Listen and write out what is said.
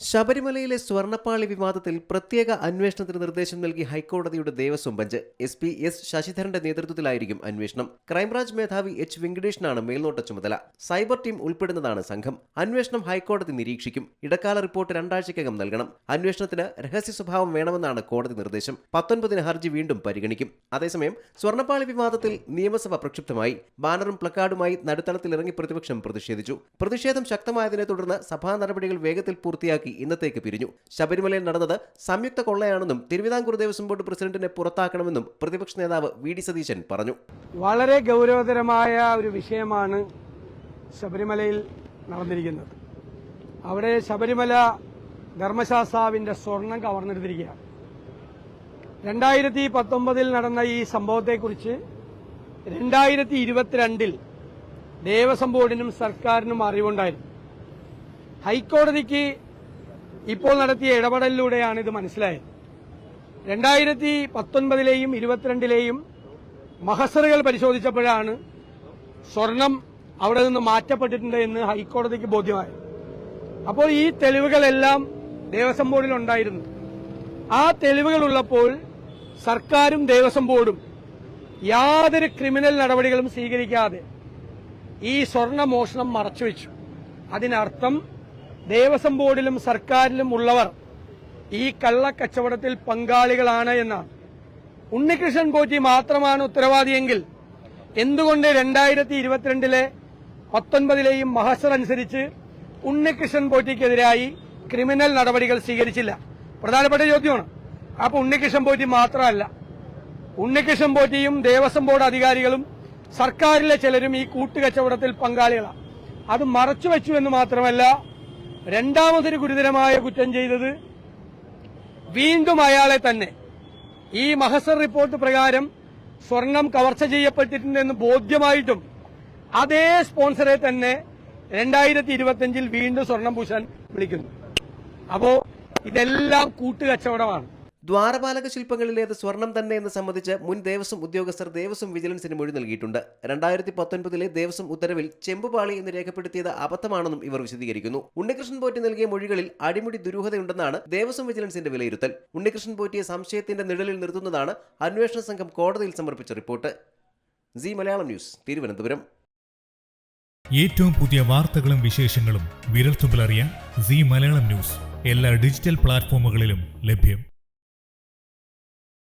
ശബരിമലയിലെ സ്വർണപ്പാളി വിവാദത്തിൽ പ്രത്യേക അന്വേഷണത്തിന് നിർദ്ദേശം നൽകി ഹൈക്കോടതിയുടെ Devaswom bench. S P S ശശിധരന്റെ നേതൃത്വത്തിലായിരിക്കും അന്വേഷണം. ക്രൈംബ്രാഞ്ച് മേധാവി എച്ച് വെങ്കടേഷിനാണ് മേൽനോട്ട ചുമതല. സൈബർ ടീം ഉൾപ്പെടുന്നതാണ് സംഘം. അന്വേഷണം ഹൈക്കോടതി നിരീക്ഷിക്കും. ഇടക്കാല റിപ്പോർട്ട് രണ്ടാഴ്ചയ്ക്കകം നൽകണം. അന്വേഷണത്തിന് രഹസ്യ സ്വഭാവം വേണമെന്നാണ് കോടതി നിർദ്ദേശം. പത്തൊൻപതിന് ഹർജി വീണ്ടും പരിഗണിക്കും. അതേസമയം സ്വർണപ്പാളി വിവാദത്തിൽ നിയമസഭ പ്രക്ഷുബ്ധമായി. ബാനറും പ്ലക്കാർഡുമായി നടുത്തളത്തിലിറങ്ങി പ്രതിപക്ഷം പ്രതിഷേധിച്ചു. പ്രതിഷേധം ശക്തമായതിനെ തുടർന്ന് സഭാ നടപടികൾ വേഗത്തിൽ പൂർത്തിയാക്കി ഇന്നത്തേക്ക് പിരിഞ്ഞു. ശബരിമലയിൽ നടന്നത് സംയുക്ത കൊള്ളയാണെന്നും തിരുവിതാംകൂർ ദേവസ്വം ബോർഡ് പ്രസിഡന്റിനെ പുറത്താക്കണമെന്നും പ്രതിപക്ഷ നേതാവ് വി ഡി സതീശൻ പറഞ്ഞു. വളരെ ഗൗരവതരമായ ഒരു വിഷയമാണ് ശബരിമലയിൽ നടന്നിരിക്കുന്നത്. അവിടെ ശബരിമല ധർമ്മശാസ്താവിന്റെ സ്വർണം കവർന്നെടുത്തിരിക്കുകയാണ്. രണ്ടായിരത്തി പത്തൊമ്പതിൽ നടന്ന ഈ സംഭവത്തെക്കുറിച്ച് രണ്ടായിരത്തി ഇരുപത്തിരണ്ടിൽ ദേവസ്വം ബോർഡിനും സർക്കാരിനും അറിവുണ്ടായിരുന്നു. ഹൈക്കോടതിക്ക് ഇപ്പോൾ നടത്തിയ ഇടപെടലിലൂടെയാണ് ഇത് മനസ്സിലായത്. രണ്ടായിരത്തി പത്തൊൻപതിലെയും ഇരുപത്തിരണ്ടിലെയും മഹസറുകൾ പരിശോധിച്ചപ്പോഴാണ് സ്വർണം അവിടെ നിന്ന് മാറ്റപ്പെട്ടിട്ടുണ്ട് എന്ന് ഹൈക്കോടതിക്ക് ബോധ്യമായത്. അപ്പോൾ ഈ തെളിവുകളെല്ലാം ദേവസ്വം ബോർഡിൽ ഉണ്ടായിരുന്നു. ആ തെളിവുകൾ ഉള്ളപ്പോൾ സർക്കാരും ദേവസ്വം ബോർഡും യാതൊരു ക്രിമിനൽ നടപടികളും സ്വീകരിക്കാതെ ഈ സ്വർണ മോഷണം മറച്ചുവെച്ചു. അതിനർത്ഥം ദേവസ്വം ബോർഡിലും സർക്കാരിലും ഉള്ളവർ ഈ കള്ളക്കച്ചവടത്തിൽ പങ്കാളികളാണ് എന്നാണ്. ഉണ്ണികൃഷ്ണൻ പോറ്റി മാത്രമാണ് ഉത്തരവാദിയെങ്കിൽ എന്തുകൊണ്ട് രണ്ടായിരത്തി ഇരുപത്തിരണ്ടിലെ പത്തൊൻപതിലെയും മഹസർ അനുസരിച്ച് ഉണ്ണികൃഷ്ണൻ പോറ്റിക്കെതിരായി ക്രിമിനൽ നടപടികൾ സ്വീകരിച്ചില്ല? പ്രധാനപ്പെട്ട ചോദ്യമാണ്. അപ്പൊ ഉണ്ണികൃഷ്ണൻ പോറ്റി മാത്രമല്ല. ഉണ്ണികൃഷ്ണൻ പോറ്റിയും ദേവസ്വം ബോർഡ് അധികാരികളും സർക്കാരിലെ ചിലരും ഈ കൂട്ടുകച്ചവടത്തിൽ പങ്കാളികളാണ് അത് മറച്ചുവെച്ചു എന്ന് മാത്രമല്ല രണ്ടാമതൊരു ഗുരുതരമായ കുറ്റം ചെയ്തത് വീണ്ടും അയാളെ തന്നെ. ഈ മഹസർ റിപ്പോർട്ട് പ്രകാരം സ്വർണം കവർച്ച ചെയ്യപ്പെട്ടിട്ടുണ്ടെന്ന് ബോധ്യമായിട്ടും അതേ സ്പോൺസറെ തന്നെ രണ്ടായിരത്തി ഇരുപത്തിയഞ്ചിൽ വീണ്ടും സ്വർണം പൂശാൻ വിളിക്കുന്നു. അപ്പോ ഇതെല്ലാം കൂട്ടുകച്ചവടമാണ്. ദ്വാരപാലക ശില്പങ്ങളിലേത് സ്വർണം തന്നെ എന്ന് സംബന്ധിച്ച് മുൻ ദേവസ്വം ഉദ്യോഗസ്ഥർ ദേവസ്വം വിജിലൻസിന് മൊഴി നൽകിയിട്ടുണ്ട്. രണ്ടായിരത്തി പത്തൊൻപതിലെ ദേവസ്വം ഉത്തരവിൽ ചെമ്പുപാളി എന്ന് രേഖപ്പെടുത്തിയത് അബദ്ധമാണെന്നും ഇവർ വിശദീകരിക്കുന്നു. ഉണ്ണികൃഷ്ണൻ പോറ്റി നൽകിയ മൊഴികളിൽ അടിമുടി ദുരൂഹതയുണ്ടെന്നാണ് ദേവസ്വം വിജിലൻസിന്റെ വിലയിരുത്തൽ. ഉണ്ണികൃഷ്ണൻ പോറ്റിയെ സംശയത്തിന്റെ നിഴലിൽ നിർത്തുന്നതാണ് അന്വേഷണ സംഘം കോടതിയിൽ സമർപ്പിച്ച report. C Malayalam news Thiruvananthapuram. ഏറ്റവും പുതിയ വാർത്തകളും വിശേഷങ്ങളും വിരൽത്തുമ്പിലറിയാൻ സി മലയാളം ന്യൂസ് എല്ലാ ഡിജിറ്റൽ പ്ലാറ്റ്ഫോമുകളിലും ലഭ്യം.